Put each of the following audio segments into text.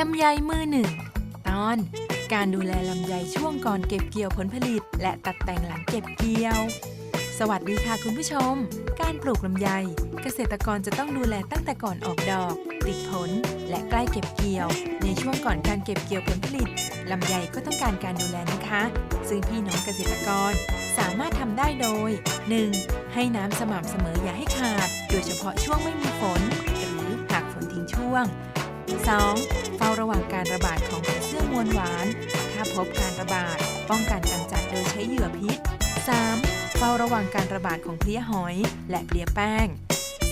ลำไยมือหนึ่ง ตอน การดูแลลำไยช่วงก่อนเก็บเกี่ยวผลผลิต และตัดแต่งหลังเก็บเกี่ยว สวัสดีค่ะคุณผู้ชม การปลูกลำไย เกษตรกรจะต้องดูแลตั้งแต่ก่อนออกดอก ติดผล และใกล้เก็บเกี่ยว ในช่วงก่อนการเก็บเกี่ยวผลผลิตลำไยก็ต้องการการดูแลนะคะ ซึ่งพี่น้องเกษตรกรสามารถทำได้โดย 1. ให้น้ำสม่ำเสมออย่าให้ขาด โดยเฉพาะช่วงไม่มีฝน หรือหากฝนทิ้งช่วง 2. เฝ้าระวังการระบาดของผีเสื้อมวลหวาน ถ้าพบการระบาด ป้องกันกำจัดโดยใช้เหยื่อพิษ 3. เฝ้าระวังการระบาดของเพลี้ยหอย และเพลี้ยแป้ง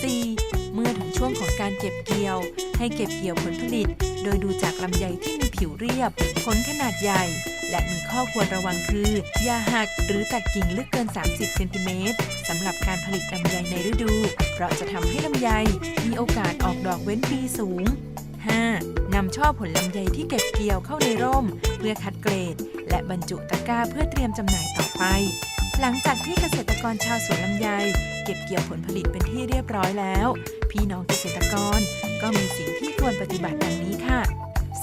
4. เมื่อถึงช่วงของการเก็บเกี่ยว ให้เก็บเกี่ยวผลผลิต โดยดูจากลำไยที่มีผิวเรียบ ผลขนาดใหญ่ และมีข้อควรระวังคือ อย่าหักหรือตัดกิ่งลึกเกิน 30 เซนติเมตรสำหรับการผลิตลำไยในฤดู เพราะจะทำให้ลำไยมีโอกาสออกดอกเว้นปีสูง 5. นำช่อผลลำไยที่เก็บเกี่ยวเข้าในร่ม เพื่อคัดเกรด และบรรจุตะกร้าเพื่อเตรียมจำหน่ายต่อไป หลังจากที่เกษตรกรชาวสวนลำไย เก็บเกี่ยวผลผลิตเป็นที่เรียบร้อยแล้ว พี่น้องเกษตรกรก็มีสิ่งที่ควรปฏิบัติดังนี้ค่ะ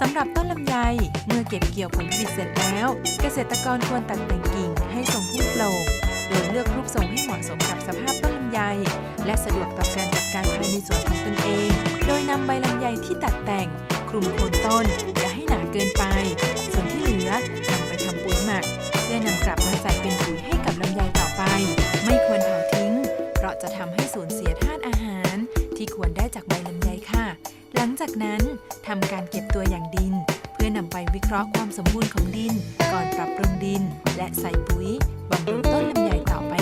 สำหรับต้นลำไยเมื่อเก็บเกี่ยวผลผลิตเสร็จแล้ว เกษตรกรควรตัดแต่งกิ่งให้ทรงพุ่ กต่อการจัดการภายในสวนของตนเอง โดยนำใบลำไยที่ตัดแต่ง คลุมโคนต้นอย่าให้หนาเกินไป ส่วนที่เหลือนำไปทำปุ๋ยหมัก เพื่อนำกลับมาใส่เป็นปุ๋ยให้กับลำไยต่อไป ไม่ควรเผาทิ้ง เพราะจะทำให้สูญเสียธาตุอาหาร ที่ควรได้จากใบลำไยค่ะ หลังจากนั้นทำการเก็บตัวอย่างดิน เพื่อนำไปวิเคราะห์ความสมบูรณ์ของดิน ก่อนปรับปรุงดิน และใส่ปุ๋ยบำรุงต้นลำไยต่อไป